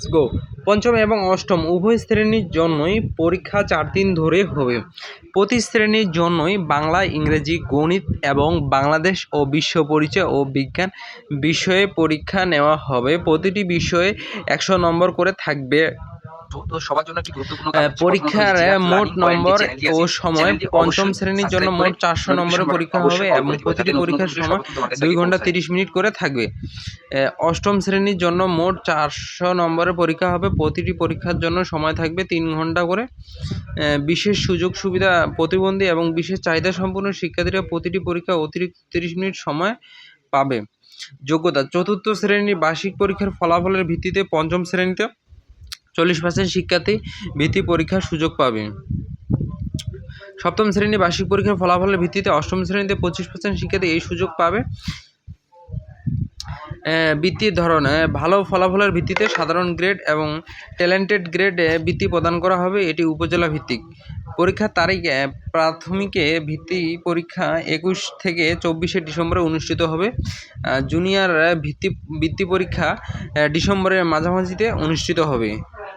Let's go পঞ্চম এবং অষ্টম, উভয় শ্রেণির জন্যই পরীক্ষা চার দিন ধরে হবে। প্রতি শ্রেণির জন্যই বাংলা, ইংরেজি, গণিত এবং বাংলাদেশ ও বিশ্ব পরিচয় ও বিজ্ঞান বিষয়ে পরীক্ষা নেওয়া হবে। প্রতিটি বিষয়ে একশো নম্বর করে থাকবে। তো সবার জন্য একটি গুরুত্বপূর্ণ আহ, কাজ। পরীক্ষার মোট নম্বর ও সময় পঞ্চম শ্রেণির জন্য মোট চারশো নম্বরের পরীক্ষা হবে এবং প্রতিটি পরীক্ষার সময় দুই ঘণ্টা তিরিশ মিনিট করে থাকবে। অষ্টম শ্রেণির জন্য মোট চারশো নম্বরের পরীক্ষা হবে। প্রতিটি পরীক্ষার জন্য সময় থাকবে তিন ঘণ্টা করে। বিশেষ সুযোগ সুবিধা প্রতিবন্ধী এবং বিশেষ চাহিদা সম্পন্ন শিক্ষার্থীরা প্রতিটি পরীক্ষা অতিরিক্ত তিরিশ মিনিট সময় পাবে। যোগ্যতা চতুর্থ শ্রেণির বার্ষিক পরীক্ষার ফলাফলের ভিত্তিতে পঞ্চম শ্রেণীতে চল্লিশ পার্সেন্ট শিক্ষার্থী ভিত্তি পরীক্ষার সুযোগ পাবে। সপ্তম শ্রেণির বার্ষিক পরীক্ষার ফলাফলের ভিত্তিতে অষ্টম শ্রেণীতে পঁচিশ পার্সেন্ট শিক্ষার্থী এই সুযোগ পাবে। বৃত্তির ধরন ভালো ফলাফলের ভিত্তিতে সাধারণ গ্রেড এবং ট্যালেন্টেড গ্রেড বৃত্তি প্রদান করা হবে, এটি উপজেলা ভিত্তিক। পরীক্ষার তারিখ প্রাথমিকে ভিত্তি পরীক্ষা একুশ থেকে চব্বিশে ডিসেম্বরে অনুষ্ঠিত হবে। জুনিয়র ভিত্তি, বৃত্তি পরীক্ষা ডিসেম্বরের মাঝামাঝিতে অনুষ্ঠিত হবে।